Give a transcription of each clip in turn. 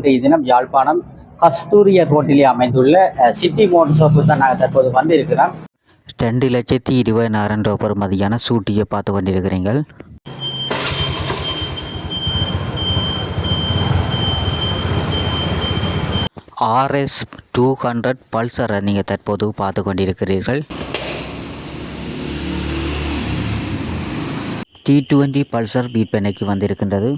இன்றைய தினம் யாழ்ப்பாணம் கஸ்தூரிய ரோட்டிலே அமைந்துள்ள சிட்டி மோட்டர் ஷாப்பு தான் நாங்கள் தற்போது வந்து இருக்கிறோம் ரெண்டு லட்சத்தி இருபதினாயிரம் ரூபா மதியான சூட்டியை பார்த்து கொண்டிருக்கிறீர்கள். ஆர்எஸ் டூ ஹண்ட்ரட் பல்சரை நீங்கள் தற்போது பார்த்து கொண்டிருக்கிறீர்கள். டி டுவெண்ட்டி பல்சர் விற்பனைக்கு வந்திருக்கின்றது.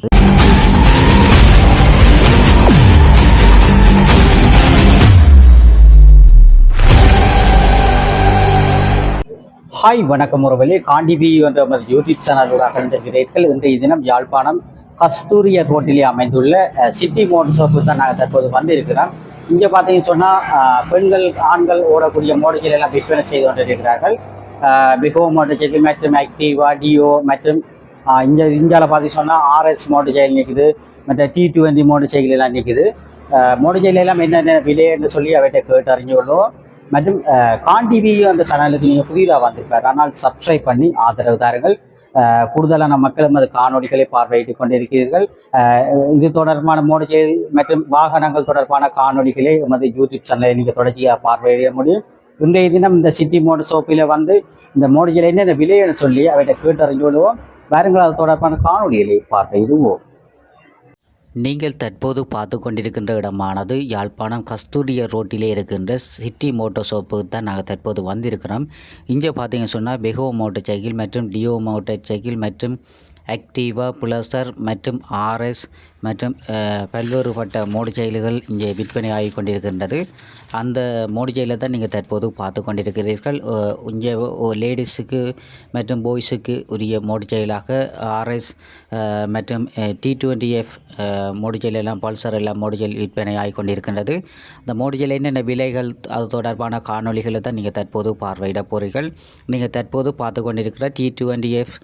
ஹாய் வணக்கம் உறவலே காண்டிபி என்ற நமது யூடியூப் சேனலோட கண்டிருக்கிறீர்கள் இன்றைய தினம் யாழ்ப்பாணம் கஸ்தூரிய ரோட்டிலே அமைந்துள்ள சிட்டி மோட்டர் ஷாப்பு தான் நாங்கள் தற்போது வந்து இருக்கிறோம் இங்கே பார்த்தீங்கன்னு சொன்னால் பெண்கள் ஆண்கள் ஓடக்கூடிய மோட்டர்கள் எல்லாம் விற்பனை செய்து கொண்டிருக்கிறார்கள். பிகோ மோட்டர் சைக்கிள் மற்றும் ஆக்டிவா டியோ மற்றும் இங்கே இந்தியாவில் பார்த்தீங்கன்னு சொன்னால் ஆர்எஸ் மோட்டர் சைக்கிள் நிற்குது மற்ற டி டுவெண்ட்டி மோட்டர் சைக்கிள் எல்லாம் நிற்குது மோட்டர் சைக்கிள் எல்லாம் என்னென்ன விலைன்னு சொல்லி அவர்கிட்ட கேட்டு அறிஞ்சு கொள்ளுவோம் மற்றும் அஹ், கான் டிவி அந்த சேனலுக்கு நீங்கள் புதிதாக வந்திருப்பார் ஆனால் சப்ஸ்கிரைப் பண்ணி ஆதரவு தாருங்கள். கூடுதலான மக்களும் அது காணொளிகளை பார்வையிட்டுக் கொண்டிருக்கிறீர்கள். இது தொடர்பான மோடிஜை மற்றும் வாகனங்கள் தொடர்பான காணொலிகளை எமது யூடியூப் சேனலை நீங்கள் தொடர்ச்சியாக பார்வையிட முடியும். இன்றைய தினம் இந்த சிட்டி மோடு சோப்பில் வந்து இந்த மோடிஜில் என்னென்ன விலைன்னு சொல்லி அவர்கிட்ட கேட்டு அறிஞ்சு கொள்வோம் அது தொடர்பான காணொலிகளை பார்வையிடுவோம். நீங்கள் தற்போது பார்த்து கொண்டிருக்கின்ற இடமானது யாழ்ப்பாணம் கஸ்தூரிய ரோட்டிலே இருக்கின்ற சிட்டி மோட்டோ ஷோப்புக்கு தான் நாங்கள் தற்போது வந்திருக்கிறோம். இங்கே பார்த்தீங்கன்னு சொன்னால் பெகோ மோட்டர் சைக்கிள் மற்றும் டியோ மோட்டர் சைக்கிள் மற்றும் ஆக்டிவா புலசர் மற்றும் ஆர்எஸ் மற்றும் பல்வேறுபட்ட மோடி செயல்கள் இங்கே விற்பனை ஆகி கொண்டிருக்கின்றது. அந்த மோடி செயலை தான் நீங்கள் தற்போது பார்த்து கொண்டிருக்கிறீர்கள். இங்கே லேடிஸுக்கு மற்றும் பாய்ஸுக்கு உரிய மோடி செயலாக ஆர்எஸ் மற்றும் டி டுவெண்ட்டி எஃப் மோடி செயலெல்லாம் பல்சர் எல்லாம் மோடிஜல் விற்பனை ஆகி கொண்டிருக்கின்றது. அந்த மோடிஜல் என்னென்ன விலைகள் அது தொடர்பான காணொளிகளை தான் நீங்கள் தற்போது பார்வையிட போகிறீர்கள் நீங்கள் தற்போது பார்த்து கொண்டிருக்கிற டி டுவெண்ட்டி எஃப்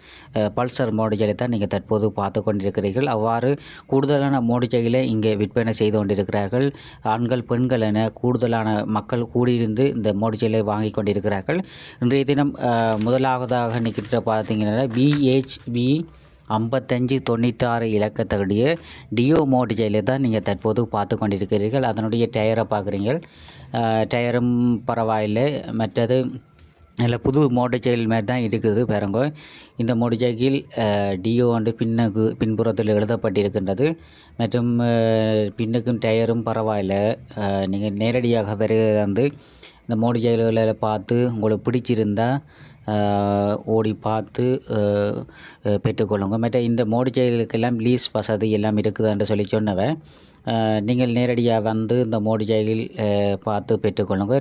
பல்சர் மோடிஜலை தான் நீங்கள் தற்போது பார்த்து கொண்டிருக்கிறீர்கள். அவ்வாறு கூடுதல் கூடுதலான மோடிஜைகளை இங்கே விற்பனை செய்து கொண்டிருக்கிறார்கள். ஆண்கள் பெண்கள் என கூடுதலான மக்கள் கூடியிருந்து இந்த மோடிஜலை வாங்கி கொண்டிருக்கிறார்கள். இன்றைய தினம் முதலாவதாக நிற்கிற பார்த்தீங்கன்னா பிஹெச்பி ஐம்பத்தஞ்சு தொண்ணூற்றாறு இலக்கத்தோடைய டியோ மோடிஜையில் தான் நீங்கள் தற்போது பார்த்து கொண்டிருக்கிறீர்கள். அதனுடைய டயரை பார்க்குறீங்கள். டயரும் பரவாயில்லை. மற்றது அதில் புது மோட்டர் சைக்கிள் மாதிரி தான் இருக்குது பாருங்க. இந்த மோட்டர் சைக்கிள் டியோ வந்து பின்னுக்கு பின்புறத்தில் எழுதப்பட்டிருக்கின்றது. மற்றும் பின்னுக்கும் டயரும் பரவாயில்லை. நீங்கள் நேரடியாக பிறகு வந்து இந்த மோட்டர் சைக்கிள்களை பார்த்து உங்களுக்கு பிடிச்சிருந்தா ஓடி பார்த்து பெற்றுக்கொள்ளுங்க. மற்ற இந்த மோட்டர் சைக்கிளுக்கெல்லாம் லீஸ் வசதி எல்லாம் இருக்குதுன்னு சொல்லி சொன்னவன் நீங்கள் நேரடியாக வந்து இந்த மோடிஜாயில் பார்த்து பெற்றுக்கொள்ளுங்க.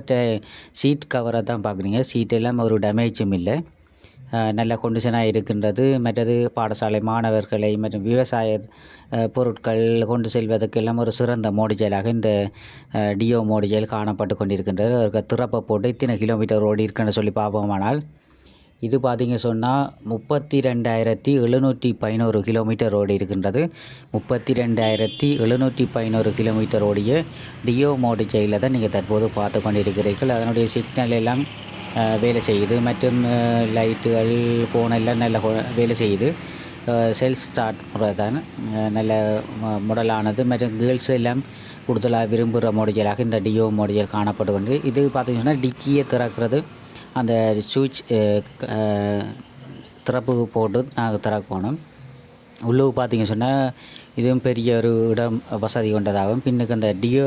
சீட் கவரை தான் பார்க்குறீங்க. சீட் எல்லாம் ஒரு டேமேஜும் இல்லை. நல்ல கொண்டிஷனாக இருக்கின்றது. மற்றது பாடசாலை மாணவர்களை மற்றும் விவசாய பொருட்கள் கொண்டு செல்வதற்கெல்லாம் ஒரு சிறந்த மோடிஜெயலாக இந்த டியோ மோடிஜெயல் காணப்பட்டு கொண்டிருக்கின்றது. அதற்கு திறப்பை போட்டு இத்தனை கிலோமீட்டர் ஓடி இருக்குன்னு சொல்லி பார்ப்போமானால் இது பார்த்திங்க சொன்னால் முப்பத்தி ரெண்டாயிரத்தி எழுநூற்றி பதினோரு கிலோமீட்டர் ரோடு இருக்கின்றது. முப்பத்தி ரெண்டாயிரத்தி எழுநூற்றி பதினோரு கிலோமீட்டர் ஓடிய டியோ மோடு ஜெயிலில் தான் நீங்கள் தற்போது பார்த்து கொண்டிருக்கிறீர்கள். அதனுடைய சிக்னல் எல்லாம் வேலை செய்யுது. மற்றும் லைட்டுகள் ஃபோன் எல்லாம் நல்ல வேலை செய்யுது. செல்ஃப் ஸ்டார்ட் முறை தான் நல்ல முடலானது. மற்றும் கேர்ள்ஸ் எல்லாம் கூடுதலாக விரும்புகிற மோடிஜலாக இந்த டியோ மோடிஜல் காணப்பட்டு கொண்டு இது பார்த்திங்கன்னா டிக்கியை திறக்கிறது. அந்த சுவிட்ச் திறப்பு போட்டு நாங்கள் திறக்கணும் உள்ளுக்கு பார்த்திங்க சொன்னால் இதுவும் பெரிய ஒரு இடம் வசதி கொண்டதாகும் பின்னுக்கு அந்த டியோ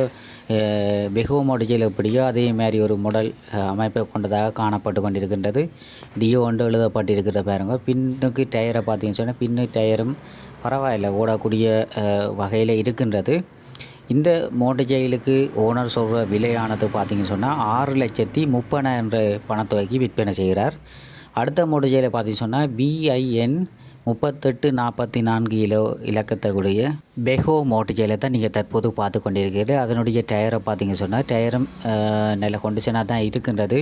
பெகோ மாடல் எப்படியோ அதே மாதிரி ஒரு முடல் அமைப்பை கொண்டதாக காணப்பட்டு கொண்டிருக்கின்றது. டியோ ஒன்று எழுதப்பட்டிருக்கிற பாருங்க. பின்னுக்கு டயரை பார்த்தீங்கன்னு சொன்னால் பின்னு டயரும் பரவாயில்லை ஓடக்கூடிய வகையில் இருக்கின்றது. இந்த மோட்டர் ஜெயிலுக்கு ஓனர் சொல்கிற விலையானது பார்த்தீங்கன்னு சொன்னால் ஆறு லட்சத்தி முப்பதாயிரம் என்ற பணத்தொகைக்கு விற்பனை செய்கிறார். அடுத்த மோட்டர் ஜெயிலை பார்த்தீங்க சொன்னால் பிஐஎன் முப்பத்தெட்டு நாற்பத்தி நான்கு இலோ இலக்கத்தக்கூடிய பெஹோ மோட்டர் ஜெயிலை தான் நீங்கள் தற்போது பார்த்து கொண்டிருக்கிறது. அதனுடைய டயரை பார்த்தீங்க சொன்னால் டயரும் அஹ், நல்ல கொண்டிஷனாக தான் இருக்கின்றது.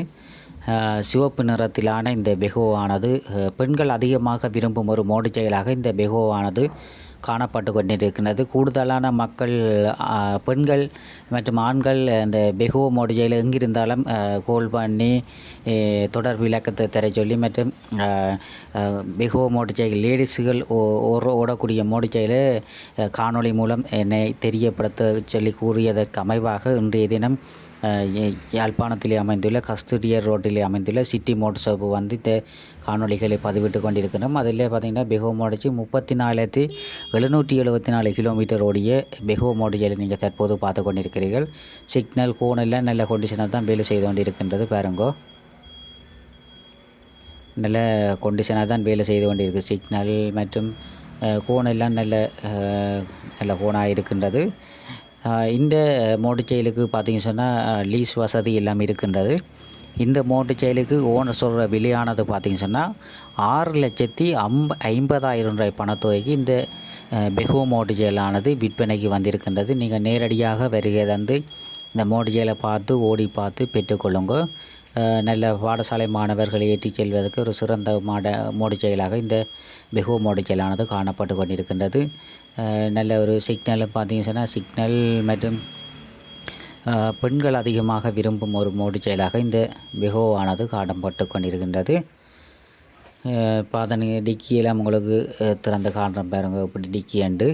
சிவப்பு நிறத்திலான இந்த பெஹோ ஆனது பெண்கள் அதிகமாக விரும்பும் ஒரு மோட்டர் ஜெயிலாக இந்த பெஹோ ஆனது காணப்பட்டு கொண்டிருக்கிறது. கூடுதலான மக்கள் பெண்கள் மற்றும் ஆண்கள் அந்த பெகுவோ மோடிஜையில் எங்கிருந்தாலும் கோல் பண்ணி தொடர்பு தொடர் விளக்கத்தை தர சொல்லி மற்றும் ஆ, ஆ, பெகுவோ மோடிஜைகள் லேடிஸுகள் ஓ- ஓடக்கூடிய மோடிஜையில் காணொளி மூலம் என்னை தெரியப்படுத்த சொல்லி கூறியதற்கு அமைவாக இன்றைய தினம் யாழ்ப்பாணத்திலே அமைந்துள்ள கஸ்தூரியர் ரோட்டிலே அமைந்துள்ள சிட்டி மோட்டர் ஷாப்பு வந்து காணொலிகளை பதிவிட்டு கொண்டிருக்கிறோம். அதில் பார்த்திங்கன்னா பெகோ மோடிச்சு முப்பத்தி நாலாயிரத்தி எழுநூற்றி எழுபத்தி நாலு கிலோமீட்டர் ஓடிய பெகோ மோடிகளை நீங்கள் தற்போது பார்த்து கொண்டிருக்கிறீர்கள். சிக்னல் கோன் எல்லாம் நல்ல கொண்டிஷனாக தான் வேலை செய்து கொண்டிருக்கின்றது. பாருங்கோ. நல்ல கொண்டிஷனாக தான் வேலை செய்து கொண்டிருக்கு. சிக்னல் மற்றும் அஹ், கோன் எல்லாம் நல்ல நல்ல கோனாக இருக்கின்றது. இந்த மோடிச்செயலுக்கு செயலுக்கு சொன்னால் லீஸ் வசதி எல்லாம் இருக்கின்றது. இந்த மோட்டு செயலுக்கு ஓனர் சொல்கிற விலையானது பார்த்தீங்க சொன்னால் ஆறு லட்சத்தி அம்ப ஐம்பதாயிரம் ரூபாய் பணத்தொகைக்கு இந்த அஹ், பெஹோ மோட்டு செயலானது விற்பனைக்கு வந்திருக்கின்றது. நீங்கள் நேரடியாக வருகை தந்து இந்த மோட்டு செயலை பார்த்து ஓடி பார்த்து பெற்றுக்கொள்ளுங்க நல்ல பாடசாலை மாணவர்களை ஏற்றிச் செல்வதற்கு ஒரு சிறந்த மாட மோடிச் செயலாக இந்த பெஹோ மோடிச் செயலானது காணப்பட்டு கொண்டிருக்கின்றது. நல்ல ஒரு சிக்னல் பார்த்தீங்கன்னா சொன்னால் சிக்னல் மற்றும் பெண்கள் அதிகமாக விரும்பும் ஒரு மோடி செயலாக இந்த பிகோவானது காணப்பட்டு கொண்டிருக்கின்றது. அஹ் இப்போ அதன் டிக்கியெல்லாம் உங்களுக்கு திறந்த திறந்து காட்டுறேன் பாருங்க. இப்படி டிக்கி அண்டு?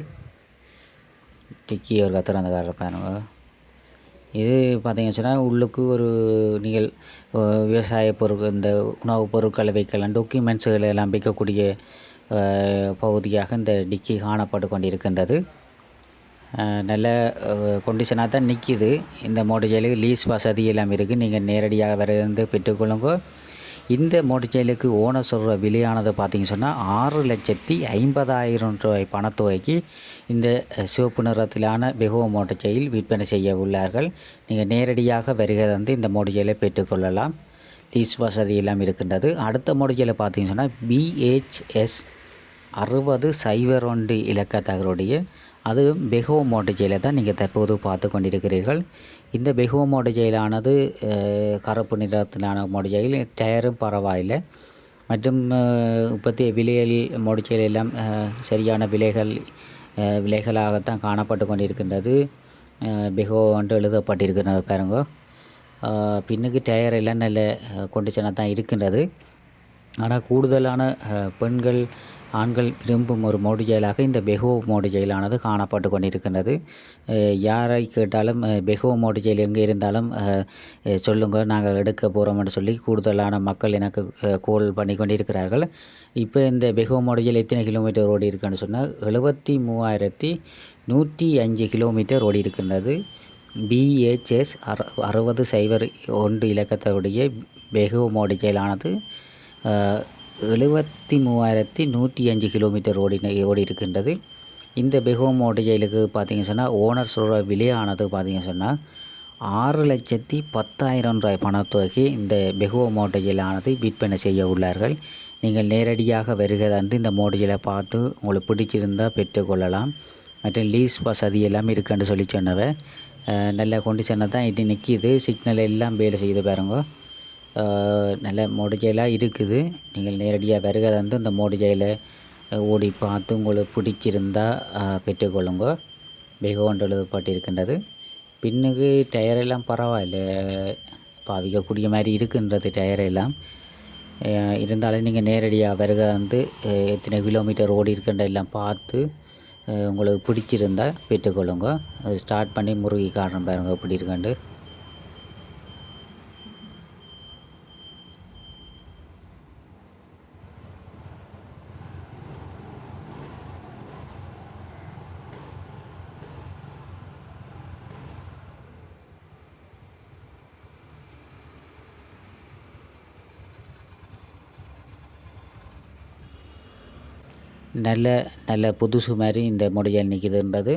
டிக்கி ஒரு திறந்து காட்டுறேன் பாருங்க. இது பார்த்தீங்கன்னு சொன்னால் உள்ளுக்கு ஒரு நீங்கள் விவசாய பொருட்கள் இந்த உணவுப் பொருட்களை வைக்கலாம் டாக்குமெண்ட்ஸுகளை எல்லாம் வைக்கக்கூடிய பகுதியாக இந்த டிக்கி காணப்பட்டு கொண்டிருக்கின்றது. நல்ல கொண்டிஷனாக தான் நிற்கிது இந்த மோட்டர் லீஸ் வசதி எல்லாம் இருக்குது நீங்கள் நேரடியாக வர இருந்து பெற்றுக்கொள்ளுங்க இந்த மோட்டர் செயலுக்கு ஓனர் சொல்கிற விலையானது பார்த்திங்க சொன்னால் ஆறு லட்சத்தி ஐம்பதாயிரம் ரூபாய் பணத்தொகைக்கு இந்த சிவப்பு நிறத்திலான பெகோ மோட்டர் செயல் விற்பனை செய்ய உள்ளார்கள். நீங்கள் நேரடியாக வருகை வந்து இந்த மோட்டர் செயலை பெற்றுக்கொள்ளலாம் லீஸ் வசதி எல்லாம் இருக்கின்றது. அடுத்த மோட்டர் செயலை பார்த்திங்க சொன்னால் பிஹெச்எஸ் அறுபது சைபர் ஒன்று இலக்கத்தகருடைய அது பெகோ மோட்டர் ஜெயிலை தான் நீங்கள் தற்போது பார்த்து கொண்டிருக்கிறீர்கள். இந்த பெகோ மோட்டர் ஜெயிலானது கருப்பு நிறத்திலான மோட்டர் ஜெயில் டயரும் பரவாயில்லை. மற்றும் இப்போத்திய விலையில் விலைகள் மோட்டர் ஜெயில் எல்லாம் சரியான விலைகள் விலைகளாகத்தான் காணப்பட்டு கொண்டிருக்கின்றது. பெகோ என்று எழுதப்பட்டிருக்கிறது பாருங்க. பின்னுக்கு டயர் எல்லாம் நல்ல கொண்டிஷனாக தான் இருக்கின்றது. ஆனால் கூடுதலான பெண்கள் ஆண்கள் விரும்பும் ஒரு மோடி ஜெயிலாக இந்த பெஹோ மோடி ஜெயிலானது காணப்பட்டு கொண்டிருக்கின்றது. யாரை கேட்டாலும் அஹ், பெஹோ மோடி ஜெயில் எங்கே இருந்தாலும் சொல்லுங்கள் நாங்கள் எடுக்க போகிறோம்னு சொல்லி கூடுதலான மக்கள் எனக்கு கோல் பண்ணி கொண்டிருக்கிறார்கள். இப்போ இந்த பெஹோ மோடி ஜெயில் எத்தனை கிலோமீட்டர் ஓடி இருக்குன்னு சொன்னால் எழுபத்தி மூவாயிரத்தி நூற்றி அஞ்சு கிலோமீட்டர் ஓடி இருக்கின்றது. பிஹெச்எஸ் அறு அறுபது சைபர் ஒன்று இலக்கத்தோடைய பெஹோ மோடி ஜெயிலானது எழுபத்தி மூவாயிரத்தி நூற்றி அஞ்சு கிலோமீட்டர் ஓடின ஓடி இருக்கின்றது இந்த பெகோம் மோட்டர் ஜெயிலுக்கு பார்த்தீங்க சொன்னால் ஓனர் சொல்கிற விலையானது பார்த்தீங்க சொன்னால் ஆறு லட்சத்தி பத்தாயிரம் ரூபாய் பணத்தொகை இந்த பெகுவோ மோட்டர் விற்பனை செய்ய உள்ளார்கள். நீங்கள் நேரடியாக வருகை தந்து இந்த மோட்டர் பார்த்து உங்களுக்கு பிடிச்சிருந்தால் பெற்றுக்கொள்ளலாம் மற்றும் லீஸ் வசதி எல்லாம் இருக்குன்னு சொல்லி சொன்னவ நல்ல கொண்டு தான் இது நிற்கிது சிக்னல் எல்லாம் வேலை செய்து பாருங்க. நல்ல மோடிஜைலாக இருக்குது. நீங்கள் நேரடியாக வருகை வந்து இந்த மோடிஜையில் ஓடி பார்த்து உங்களுக்கு பிடிச்சிருந்தால் அஹ், பெற்றுக்கொள்ளுங்க. பெகோன்று எழுதப்பட்டிருக்கின்றது பின்னுக்கு டயர் எல்லாம் பரவாயில்ல. பாவிக்கக்கூடிய மாதிரி இருக்கின்றது டயர் எல்லாம். இருந்தாலும் நீங்கள் நேரடியாக வருகை வந்து எத்தனை கிலோமீட்டர் ஓடி இருக்கின்ற எல்லாம் பார்த்து உங்களுக்கு பிடிச்சிருந்தா பெற்றுக்கொள்ளுங்க. அது ஸ்டார்ட் பண்ணி முருகி காரணம் பாருங்க எப்படி இருக்குண்டு நல்ல நல்ல புதுசு மாதிரி இந்த முடியல் நிற்கிதுன்றது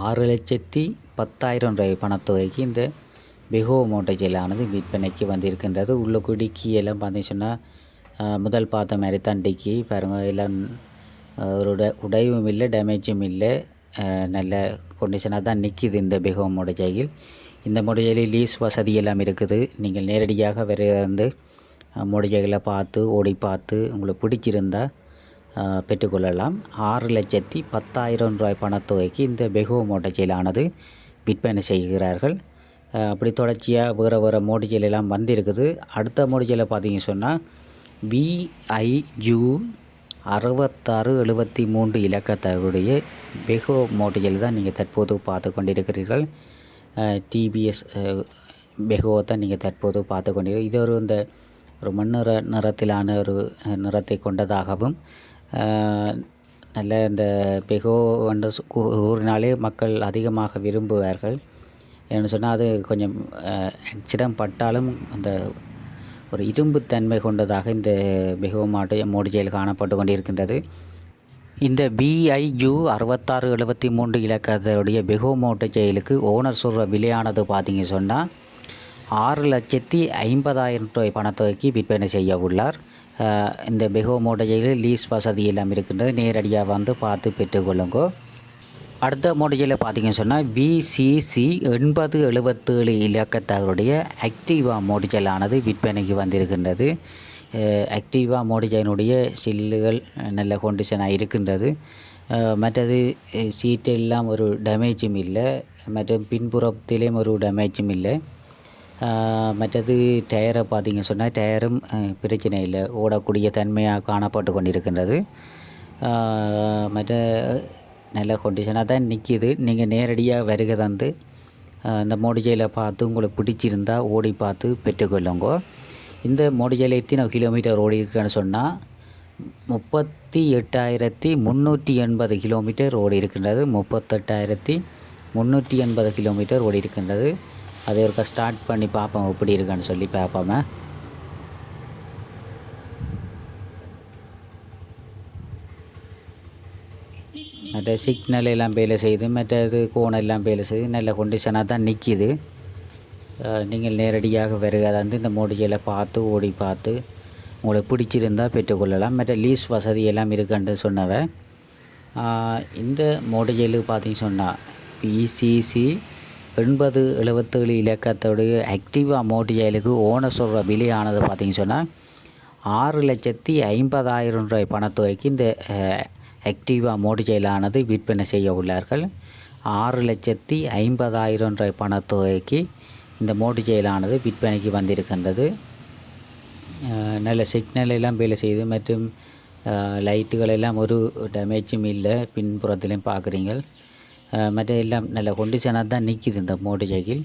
ஆறு லட்சத்தி பத்தாயிரம் ரூபாய் பணத்தொகைக்கு இந்த பிகோ மோட்டஜெல்லானது விற்பனைக்கு வந்திருக்கின்றது. உள்ளே குடிக்கி எல்லாம் பார்த்தீங்கன்னா சொன்னால் முதல் பார்த்த மாதிரி தான் டிக்கி. பாருங்கள் எல்லாம் அஹ், ஒரு உட உடையும் இல்லை டேமேஜும் இல்லை. நல்ல கொண்டிஷனாக தான் நிற்கிது இந்த பிகோ மோட்டஜையில் இந்த மோட்டஜைலில் லீஸ் வசதி எல்லாம் இருக்குது. நீங்கள் நேரடியாக வேறு வந்து மோடிஜைகளை பார்த்து ஓடி பார்த்து உங்களுக்கு பிடிச்சிருந்தா பெற்றுக்கொள்ளலாம். ஆறு லட்சத்தி பத்தாயிரம் ரூபாய் பணத்தொகைக்கு இந்த பெகோ மோட்டர்சைலானது விற்பனை செய்கிறார்கள். அப்படி தொடர்ச்சியாக வேறு வேறு மோட்டர்சைல் வந்திருக்குது. அடுத்த மோட்டர்சைலை பார்த்தீங்கன்னு சொன்னால் பிஐஜு அறுபத்தாறு எழுபத்தி மூன்று இலக்கத்தருடைய பெகோ மோட்டர்சைல் தான் நீங்கள் தற்போது பார்த்து கொண்டிருக்கிறீர்கள். டிபிஎஸ் பெகோவை தான் நீங்கள் தற்போது பார்த்து கொண்டிருக்கிறீர்கள். இது ஒரு இந்த ஒரு மண்ணிற நிறத்திலான ஒரு நிறத்தை கொண்டதாகவும் நல்ல இந்த பெகோ என்று கூறினாலே மக்கள் அதிகமாக விரும்புவார்கள். ஏன்னு சொன்னால் அது கொஞ்சம் ஆக்சிடம் பட்டாலும் அந்த ஒரு இரும்பு தன்மை கொண்டதாக இந்த பெகோ மாட்டு மோடிஜையில் காணப்பட்டு கொண்டிருக்கின்றது. இந்த பிஐஜு அறுபத்தாறு எழுபத்தி மூன்று இலக்கத்தருடைய பெகோ மோட்டர் ஜெயிலுக்கு ஓனர் சொல்கிற விலையானது பார்த்தீங்க சொன்னால் ஆறு லட்சத்தி ஐம்பதாயிரம் ரூபாய் பணத்தொகைக்கு விற்பனை செய்ய உள்ளார். இந்த பெகோ மோட்டர் லீஸ் வசதி எல்லாம் இருக்கின்றது. நேரடியாக வந்து பார்த்து பெற்றுக்கொள்ளுங்கோ. அடுத்த மோட்டர்ஜையில் பார்த்தீங்கன்னு சொன்னால் விசிசி எண்பது எழுபத்தேழு இலக்கத்தவருடைய ஆக்டிவா மோடிஜலானது விற்பனைக்கு வந்திருக்கின்றது. ஆக்டிவா மோட்டர்ஜைனுடைய சில்லுகள் நல்ல கொண்டிஷனாக இருக்கின்றது. மற்றது சீட்டெல்லாம் ஒரு டேமேஜும் இல்லை. மற்றும் பின்புறத்திலேயும் ஒரு டேமேஜும் இல்லை. மற்றது டயரை பார்த்திங்க சொன்னால் டயரும் பிரச்சனை இல்லை. ஓடக்கூடிய தன்மையாக காணப்பட்டு கொண்டிருக்கின்றது. மற்ற நல்ல கொண்டிஷனாக தான் நிற்கிது நீங்கள் நேரடியாக வருகை தந்து இந்த மோடிஜையில் பார்த்து உங்களுக்கு பிடிச்சிருந்தா ஓடி பார்த்து பெற்றுக்கொள்ளுங்க. இந்த மோடிஜையில் எத்தனை கிலோமீட்டர் ஓடி இருக்குன்னு சொன்னால் முப்பத்தி எட்டாயிரத்தி முந்நூற்றி எண்பது கிலோமீட்டர் ஓடி இருக்கின்றது. முப்பத்தெட்டாயிரத்தி முந்நூற்றி எண்பது கிலோமீட்டர் ஓடி இருக்கின்றது. அதை ஒருக்கா ஸ்டார்ட் பண்ணி பார்ப்போம் எப்படி இருக்கான்னு சொல்லி பார்ப்போமே. மற்ற சிக்னல் எல்லாம் வேலை செய்யுது மற்ற இது கோணம் எல்லாம் வேலை செய்யுது நல்ல கொண்டிஷனாக தான் நிற்கிது நீங்கள் நேரடியாக வருகை வந்து இந்த மோடிஜையில் பார்த்து ஓடி பார்த்து உங்களுக்கு பிடிச்சிருந்தால் பெற்றுக்கொள்ளலாம். மற்ற லீஸ் வசதி எல்லாம் இருக்குன்னு சொன்னவன். இந்த மோடிஜைலுக்கு பார்த்தீங்கன்னு சொன்னால் பிசிசி எண்பது எழுபத்தேழு இலக்கத்தோடைய ஆக்டிவா மோடிஜைலுக்கு ஓனர் சொல்கிற விலையானது பார்த்தீங்க சொன்னால் ஆறு லட்சத்தி ஐம்பதாயிரம் ரூபாய் பணத்தொகைக்கு இந்த ஆக்டிவா ஆக்டிவா செயலானது விற்பனை செய்ய உள்ளார்கள். ஆறு லட்சத்தி ஐம்பதாயிரம் ரூபாய் பணத்தொகைக்கு இந்த மோடிஜைலானது விற்பனைக்கு வந்திருக்கின்றது. நல்ல சிக்னல் எல்லாம் வேலை செய்யுது. மற்றும் லைட்டுகள் எல்லாம் ஒரு டேமேஜும் இல்லை. பின்புறத்திலையும் பார்க்குறீங்க மற்ற எல்லாம் நல்ல கொண்டிஷனாக தான் நிற்கிது இந்த மோட்டர் சைக்கிள்.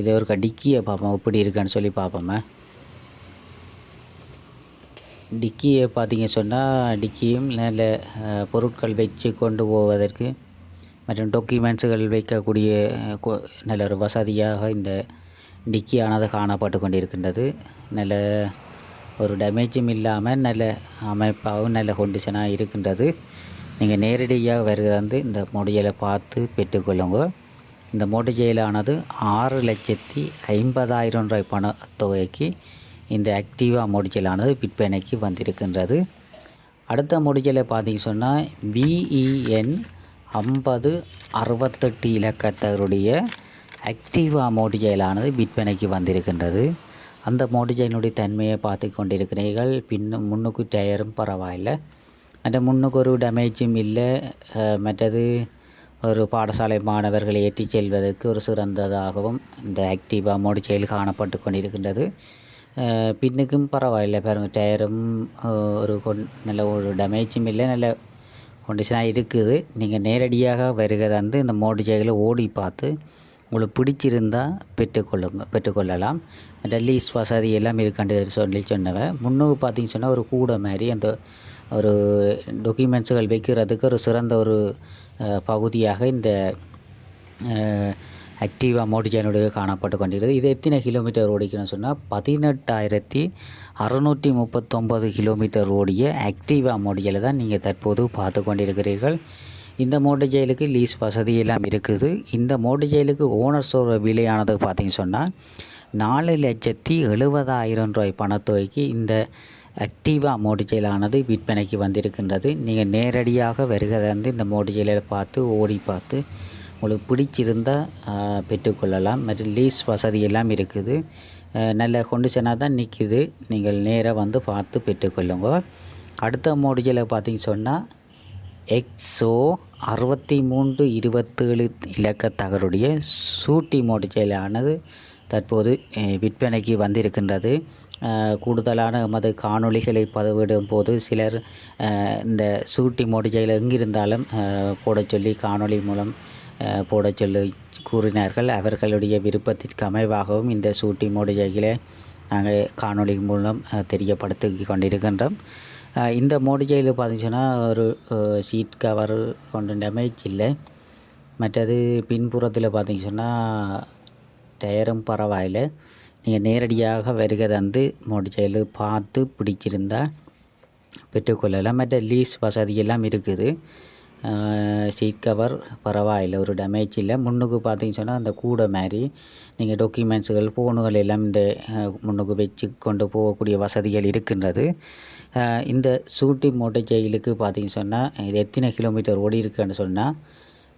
இது ஒரு டிக்கியை பார்ப்போம் எப்படி இருக்கான்னு சொல்லி பார்ப்போமே. டிக்கியை பார்த்தீங்க சொன்னால் டிக்கியும் நல்ல பொருட்கள் வச்சு கொண்டு போவதற்கு மற்றும் டாக்குமெண்ட்ஸுகள் வைக்கக்கூடிய நல்ல ஒரு வசதியாக இந்த டிக்கியானது காணப்பட்டு கொண்டிருக்கின்றது. நல்ல ஒரு டேமேஜும் இல்லாமல் நல்ல அமைப்பாகவும் நல்ல கொண்டிஷனாக இருக்கின்றது. நீங்கள் நேரடியாக வருகிற வந்து இந்த முடியலை பார்த்து பெற்றுக்கொள்ளுங்க இந்த மோட்டர்ஜெயிலானது ஆறு லட்சத்தி ஐம்பதாயிரம் ரூபாய் பண தொகைக்கு இந்த ஆக்டிவா மோடிஜெயிலானது விற்பனைக்கு வந்திருக்கின்றது. அடுத்த மோடிஜலை பார்த்தீங்க சொன்னால் பிஇஎன் ஐம்பது அறுபத்தெட்டு இலக்கத்தருடைய ஆக்டிவா மோடிஜெயிலானது விற்பனைக்கு வந்திருக்கின்றது. அந்த மோடிஜெயினுடைய தன்மையை பார்த்து கொண்டிருக்கிறீர்கள். பின்னும் முன்னுக்கு டயரும் பரவாயில்லை. அந்த முன்னுக்கு ஒரு டேமேஜும் இல்லை. மற்றது ஒரு பாடசாலை மாணவர்களை ஏற்றிச் செல்வதற்கு ஒரு சிறந்ததாகவும் இந்த ஆக்டிவா மோடிஜைல் காணப்பட்டு கொண்டிருக்கின்றது. பின்னுக்கும் பரவாயில்லை. பாருங்கள் டயரும் ஒரு கொண் நல்ல ஒரு டேமேஜும் இல்லை. நல்ல கொண்டிஷனாக இருக்குது. நீங்கள் நேரடியாக வருகை வந்து இந்த மோடிஜைகளை ஓடி பார்த்து உங்களுக்கு பிடிச்சிருந்தால் பெற்றுக்கொள்ளுங்க பெற்றுக்கொள்ளலாம் அந்த லீஸ் வசதி எல்லாம் இருக்கின்றது சொல்லி சொன்னவன் முன்னுக்கு பார்த்தீங்கன்னு சொன்னால் ஒரு கூடை மாதிரி அந்த ஒரு டாக்குமெண்ட்ஸுகள் வைக்கிறதுக்கு ஒரு சிறந்த ஒரு பகுதியாக இந்த ஆக்டிவா மோட்டிஜானுடைய காணப்பட்டு கொண்டிருக்கிறது. இது எத்தனை கிலோமீட்டர் ஓடிக்கணும்னு சொன்னால் பதினெட்டாயிரத்தி அறுநூற்றி முப்பத்தொம்பது கிலோமீட்டர் ஓடிய ஆக்டிவா மோடிஜையில் தான் நீங்கள் தற்போது பார்த்து கொண்டிருக்கிறீர்கள். இந்த மோட்டிஜைலுக்கு லீஸ் வசதி எல்லாம் இருக்குது. இந்த மோட்டிஜைலுக்கு ஓனர் சொல்கிற விலையானது பார்த்தீங்க சொன்னால் நாலு லட்சத்தி எழுபதாயிரம் ரூபாய் பணத்தொகைக்கு இந்த ஆக்டிவா மோட்டிஜைலானது விற்பனைக்கு வந்திருக்கின்றது. நீங்கள் நேரடியாக வருகை வந்து இந்த மோட்டிஜைலை பார்த்து ஓடி பார்த்து உங்களுக்கு பிடிச்சிருந்தால் பெற்றுக்கொள்ளலாம். மற்றும் லீஸ் வசதி எல்லாம் இருக்குது. நல்ல கொண்டிஷனாக தான் நிற்கிது நீங்கள் நேராக வந்து பார்த்து பெற்றுக்கொள்ளுங்க. அடுத்த மாடலில் பார்த்திங்க சொன்னால் எக்ஸோ அறுபத்தி மூன்று இருபத்தேழு இலக்க தகருடைய சூட்டி மாடலானது தற்போது விற்பனைக்கு வந்திருக்கின்றது. கூடுதலான எமது காணொளிகளை பதிவிடும் போது சிலர் இந்த சூட்டி மோடிஜையில் எங்கிருந்தாலும் போட சொல்லி காணொளி மூலம் போட சொல்லி கூறினார்கள். அவர்களுடைய விருப்பத்திற்கு அமைவாகவும் இந்த சூட்டி மோடிஜைகளை நாங்கள் காணொளி மூலம் தெரியப்படுத்தி கொண்டிருக்கின்றோம். இந்த மோடிஜையில் பார்த்தீங்கன்னா ஒரு சீட் கவர் கொண்ட டேமேஜ் இல்லை. மற்றது பின்புறத்தில் பார்த்தீங்க சொன்னால் டயரும் பரவாயில்லை. நீங்கள் நேரடியாக வருகை தந்து மோடிச்சையில் பார்த்து பிடிச்சிருந்தால் பெற்றுக்கொள்ளலாம் மற்ற லீஸ் வசதி எல்லாம் இருக்குது. சீட் கவர் பரவாயில்லை ஒரு டேமேஜ் இல்லை. முன்னுக்கு பார்த்தீங்க சொன்னால் அந்த கூடை மாதிரி நீங்கள் டாக்குமெண்ட்ஸுகள் ஃபோனுகள் எல்லாம் இந்த முன்னுக்கு வச்சு கொண்டு போகக்கூடிய வசதிகள் இருக்கின்றது. இந்த சூட்டி மோட்டை செயலுக்கு பார்த்தீங்கன்னு சொன்னால் இது எத்தனை கிலோமீட்டர் ஓடி இருக்குன்னு சொன்னால்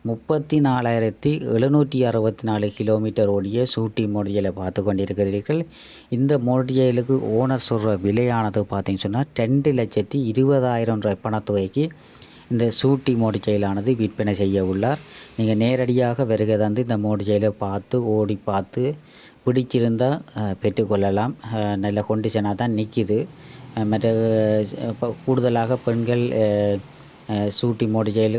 முப்பத்தி நாலாயிரத்தி எழுநூற்றி அறுபத்தி நாலு கிலோமீட்டர் ஓடிய சூட்டி மோடிஜையில் பார்த்து கொண்டிருக்கிறீர்கள். இந்த மோடிஜைலுக்கு ஓனர் சொல்கிற விலையானது பார்த்தீங்கன்னு சொன்னால் ரெண்டு லட்சத்தி இருபதாயிரம் ரூபாய் பணத்தொகைக்கு இந்த சூட்டி மோடிஜைலானது விற்பனை செய்ய உள்ளார். நீங்கள் நேரடியாக வருகை தந்து இந்த மோடிஜையில் பார்த்து ஓடி பார்த்து பிடிச்சிருந்தால் பெற்றுக்கொள்ளலாம் நல்ல கொண்டிஷனாக தான் நிற்கிது மற்ற இப்போ கூடுதலாக பெண்கள் சூட்டி மோடிஜையில்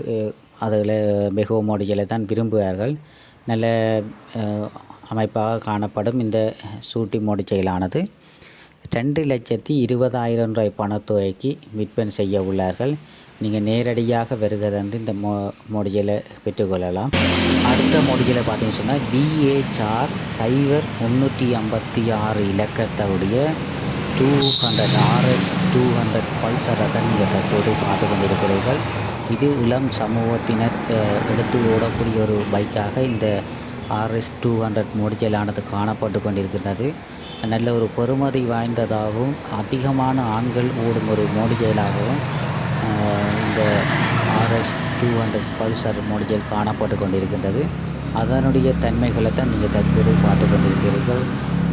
அதில் மிகவும் மோடிஜைலை தான் விரும்புவார்கள். நல்ல அமைப்பாக காணப்படும் இந்த சூட்டி மோடிச்சையிலானது ரெண்டு லட்சத்தி இருபதாயிரம் ரூபாய் பணத்தொகைக்கு விற்பனை செய்ய உள்ளார்கள். நீங்கள் நேரடியாக வருகை தந்து இந்த மோ மோடிஜையில் பெற்றுக்கொள்ளலாம் அடுத்த மோடிஜையில் பார்த்தீங்கன்னு சொன்னால் பிஏச்ஆர் சைபர் முந்நூற்றி ஐம்பத்தி ஆறு இலக்கத்தோடைய two hundred RS two hundred பல்சரை தான் நீங்கள் தற்போது பார்த்து கொண்டிருக்கிறீர்கள். இது இளம் சமூகத்தினர் எடுத்து ஓடக்கூடிய ஒரு பைக்காக இந்த ஆர்எஸ் டூ ஹண்ட்ரட் மோடிஜலானது காணப்பட்டு கொண்டிருக்கின்றது. நல்ல ஒரு பெறுமதி வாய்ந்ததாகவும் அதிகமான ஆண்கள் ஓடும் ஒரு மோடிஜலாகவும் இந்த ஆர்எஸ் டூ ஹண்ட்ரட் பல்சர் மோடிஜல் காணப்பட்டு கொண்டிருக்கின்றது. அதனுடைய தன்மைகளை தான் நீங்கள் தற்போது பார்த்து கொண்டிருக்கிறீர்கள்.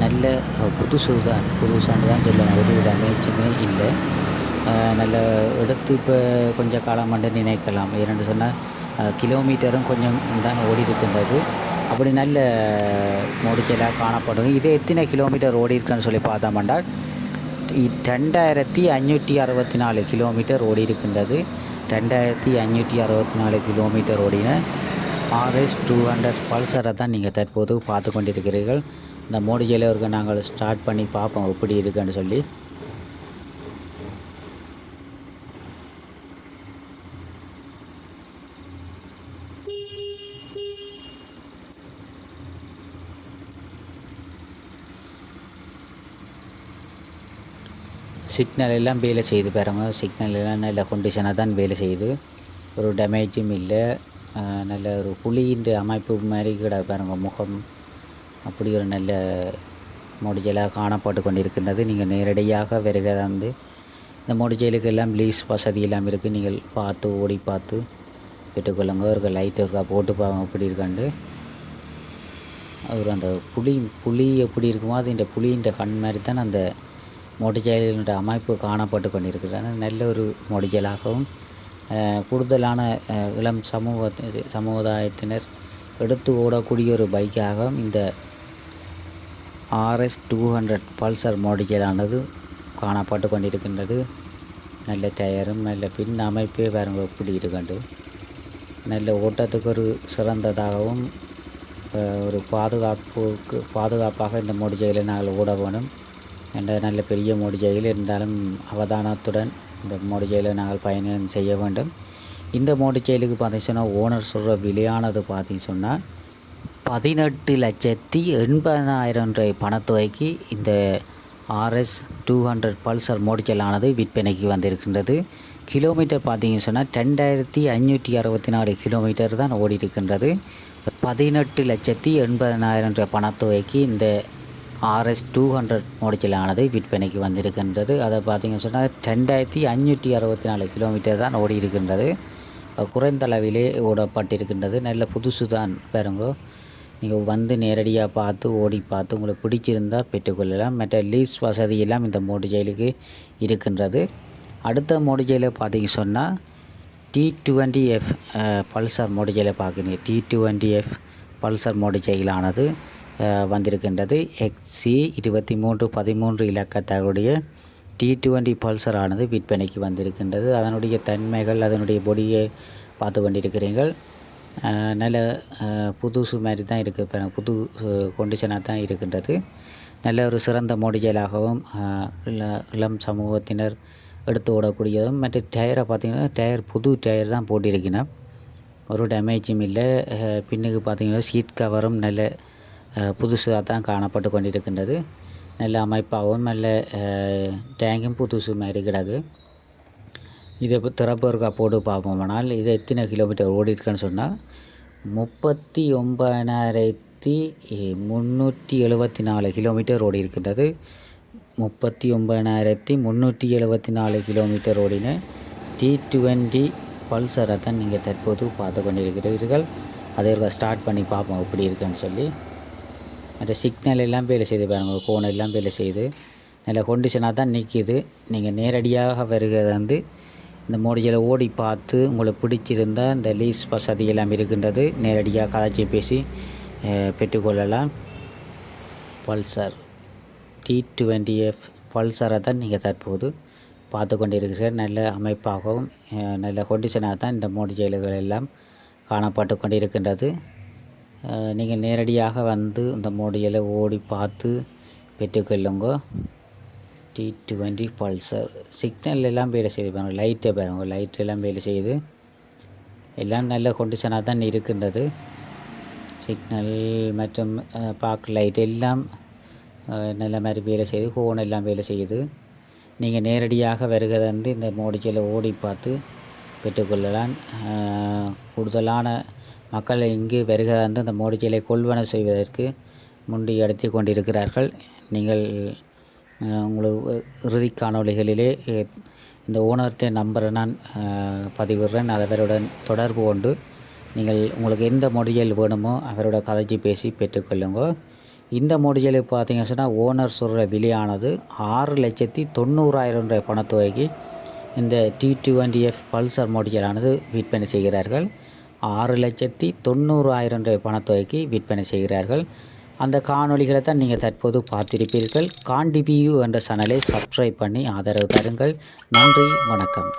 நல்ல புதுசு தான் புதுசான்னு தான் சொல்லணும். ஒரு டேமேஜுமே இல்லை. நல்ல எடுத்து இப்போ கொஞ்சம் காலம் வந்து நினைக்கலாம். ஏன்னு சொன்னால் கிலோமீட்டரும் கொஞ்சம் தான் ஓடி இருக்கின்றது அப்படி நல்ல மோடிச்சலாக காணப்படும். இது எத்தனை கிலோமீட்டர் ஓடி இருக்குன்னு சொல்லி பார்த்தோம்னால் இ- ரெண்டாயிரத்தி அஞ்சூற்றி அறுபத்தி நாலு கிலோமீட்டர் ஓடி இருக்கின்றது ரெண்டாயிரத்தி அஞ்சூற்றி அறுபத்தி நாலு கிலோமீட்டர் ஓடின ஆர்எஸ் டூ ஹண்ட்ரட் பல்சரை தான் நீங்கள் தற்போது பார்த்து கொண்டிருக்கிறீர்கள். இந்த மோடிஜையில் இருக்க நாங்கள் ஸ்டார்ட் பண்ணி பார்ப்போம் எப்படி இருக்குன்னு சொல்லி. சிக்னல் எல்லாம் வேலை செய்யுது பாருங்க. சிக்னல் எல்லாம் நல்ல கொண்டிஷனாக தான் வேலை செய்யுது. ஒரு டேமேஜும் இல்லை. நல்ல ஒரு புளியின் அமைப்பு மாதிரி கூட பாருங்க முகம். அப்படி ஒரு நல்ல மோடிஜலாக காணப்பட்டு கொண்டிருக்கின்றது. நீங்கள் நேரடியாக வருகை வந்து இந்த மோடிஜைலுக்கு எல்லாம் லீஸ் வசதி எல்லாம் இருக்குது நீங்கள் பார்த்து ஓடி பார்த்து பெற்றுக்கொள்ளுங்க. ஒரு லைட் இருக்கா போட்டு பாருங்க. எப்படி இருக்காண்டு அவர் அந்த புலி புலி எப்படி இருக்குமோ அது இந்த புலியின் கண் மாதிரி தான் அந்த மோடிஜைலினுடைய அமைப்பு காணப்பட்டு கொண்டிருக்கிறது நல்ல ஒரு மோடிஜலாகவும் கூடுதலான இளம் சமூக சமுதாயத்தினர் எடுத்து ஓடக்கூடிய ஒரு பைக்காகவும் இந்த ஆர்எஸ் டூ ஹண்ட்ரட் பல்சர் மோடிஜலானது காணப்பட்டு கொண்டிருக்கின்றது. நல்ல டயரும் நல்ல பின் அமைப்பே பாருங்க எப்படி இருக்கின்றது. நல்ல ஓட்டத்துக்கு ஒரு சிறந்ததாகவும் ஒரு பாதுகாப்புக்கு பாதுகாப்பாக இந்த மோடிஜையில் நாங்கள் ஓட வேணும் என்ற நல்ல பெரிய மோடிஜையில் இருந்தாலும் அவதானத்துடன் இந்த மோடிஜையில் நாங்கள் பயணம் செய்ய வேண்டும். இந்த மோடிஜைலுக்கு பார்த்தீங்க சொன்னால் ஓனர் சொல்கிற விலையானது பார்த்தீங்கன்னு சொன்னால் பதினெட்டு லட்சத்தி எண்பதாயிரம் ரூபாய் பணத்துவைக்கு இந்த ஆர்எஸ் டூ ஹண்ட்ரட் பல்சர் மோடிச்சலானது விற்பனைக்கு வந்திருக்கின்றது. கிலோமீட்டர் பார்த்தீங்கன்னு சொன்னால் ரெண்டாயிரத்தி ஐநூற்றி அறுபத்தி நாலு கிலோமீட்டர் தான் ஓடி இருக்கின்றது பதினெட்டு லட்சத்தி எண்பதாயிரம் ரூபாய் பணத்துவைக்கு இந்த ஆர்எஸ் டூ ஹண்ட்ரட் மோடிச்சலானது விற்பனைக்கு வந்திருக்கின்றது. அதை பார்த்தீங்கன்னு சொன்னால் ரெண்டாயிரத்தி அஞ்சூற்றி அறுபத்தி நாலு கிலோமீட்டர் தான் ஓடி இருக்கின்றது குறைந்த அளவிலே ஓடப்பட்டிருக்கின்றது. நல்ல புதுசு தான் பாருங்க. நீங்கள் வந்து நேரடியாக பார்த்து ஓடி பார்த்து உங்களுக்கு பிடிச்சிருந்தால் பெற்றுக்கொள்ளலாம். மற்ற லீஸ் வசதி எல்லாம் இந்த மோடிஜைலுக்கு ஜெயிலுக்கு இருக்கின்றது. அடுத்த மோடிஜையில் பார்த்தீங்க சொன்னால் டி டுவெண்ட்டி எஃப் பல்சர் மோடிஜையில் பார்க்குறீங்க டி டுவெண்ட்டி எஃப் பல்சர் மோடிஜைலானது வந்திருக்கின்றது. எக்ஸி இருபத்தி மூன்று பதிமூன்று இலக்கத்தருடைய டி டுவெண்ட்டி பல்சர் ஆனது விற்பனைக்கு வந்திருக்கின்றது. அதனுடைய தன்மைகள் அதனுடைய பொடியை பார்த்து கொண்டிருக்கிறீர்கள். நல்ல புதுசு மாதிரி தான் இருக்குது இப்போ புது கொண்டிஷனாக தான் இருக்கின்றது. நல்ல ஒரு சிறந்த மோடிஜலாகவும் இளம் சமூகத்தினர் எடுத்து ஓடக்கூடியதும் மற்ற டயரை பார்த்திங்கன்னா டயர் புது டயர் தான் போட்டிருக்கணும் ஒரு டேமேஜும் இல்லை. பின்னுக்கு பார்த்தீங்கன்னா சீட் கவரும் நல்ல புதுசாக தான் காணப்பட்டு கொண்டிருக்கின்றது. நல்ல அமைப்பாகவும் நல்ல டேங்கும் புதுசு மாதிரி கிடக்கு இதை இப்போ திறப்பு இருக்கா போட்டு பார்ப்போம்னால் இது எத்தனை கிலோமீட்டர் ஓடி இருக்குன்னு சொன்னால் முப்பத்தி ஒன்பதாயிரத்தி முந்நூற்றி எழுபத்தி நாலு கிலோமீட்டர் ஓடி இருக்கின்றது முப்பத்தி ஒன்பதாயிரத்தி முந்நூற்றி எழுபத்தி நாலு கிலோமீட்டர் ஓடின டி டுவெண்ட்டி பல்சரை தான் நீங்கள் தற்போது பார்த்து கொண்டிருக்கிறீர்கள். அதை ஸ்டார்ட் பண்ணி பார்ப்போம் எப்படி இருக்குன்னு சொல்லி. அந்த சிக்னல் எல்லாம் வேலை செய்து பாருங்கள் ஃபோன் எல்லாம் வேலை செய்யுது நல்ல கொண்டிஷனாக தான் நிற்கிது நீங்கள் நேரடியாக வருகிறது வந்து இந்த மோடிஜியில் ஓடி பார்த்து உங்களுக்கு பிடிச்சிருந்தால் இந்த லீஸ் வசதி எல்லாம் இருக்கின்றது. நேரடியாக கதாச்சி பேசி பெற்றுக்கொள்ளலாம். பல்சர் டி டுவெண்ட்டி எஃப் பல்சரை தான் நீங்கள் தற்போது பார்த்து கொண்டிருக்கிறீர்கள். நல்ல அமைப்பாகவும் நல்ல கொண்டிஷனாக தான் இந்த மோடிஜைல்கள் எல்லாம் காணப்பட்டு கொண்டிருக்கின்றது. நீங்கள் நேரடியாக வந்து இந்த மோடியில் ஓடி பார்த்து பெற்றுக்கொள்ளுங்க. டி டுவெண்ட்டி பல்சர் சிக்னல் எல்லாம் வேலை செய்யுது பாருங்கள் லைட்டை பாருங்கள் லைட் எல்லாம் வேலை செய்யுது எல்லாம் நல்ல கொண்டிஷனாக தான் இருக்கின்றது. சிக்னல் மற்றும் பார்க் லைட் எல்லாம் நல்ல மாதிரி வேலை செய்யுது ஹோன் எல்லாம் வேலை செய்யுது நீங்கள் நேரடியாக வருகிறத வந்து இந்த மோடிச்சியில் ஓடி பார்த்து பெற்றுக்கொள்ளலாம். கூடுதலான மக்கள் இங்கு வருகிறத அந்த மோடிச்சிலை கொள்வன செய்வதற்கு முண்டி எடுத்து கொண்டிருக்கிறார்கள். நீங்கள் உங்களுக்கு இறுதி காணொலிகளிலே இந்த ஓனர்கிட்ட நம்பரை நான் பதிவிடுறேன். அவருடன் தொடர்பு கொண்டு நீங்கள் உங்களுக்கு எந்த மொழியில் வேணுமோ அவரோட கதைச்சி பேசி பெற்றுக்கொள்ளுங்க இந்த மொழியில் பார்த்தீங்க சொன்னால் ஓனர் சொல்கிற விலையானது ஆறு லட்சத்தி தொண்ணூறாயிரம் ரூபாய் பணத்தொகைக்கு இந்த டி டுவெண்ட்டி எஃப் பல்சர் மோடியலானது விற்பனை செய்கிறார்கள். ஆறு லட்சத்தி தொண்ணூறாயிரம் ரூபாய் பணத்தொகைக்கு விற்பனை செய்கிறார்கள். அந்த காணொளிகளை தான் நீங்கள் தற்போது பார்த்திருப்பீர்கள். காண்டிபியூ என்ற சேனலை சப்ஸ்கிரைப் பண்ணி ஆதரவு தருங்கள். நன்றி வணக்கம்.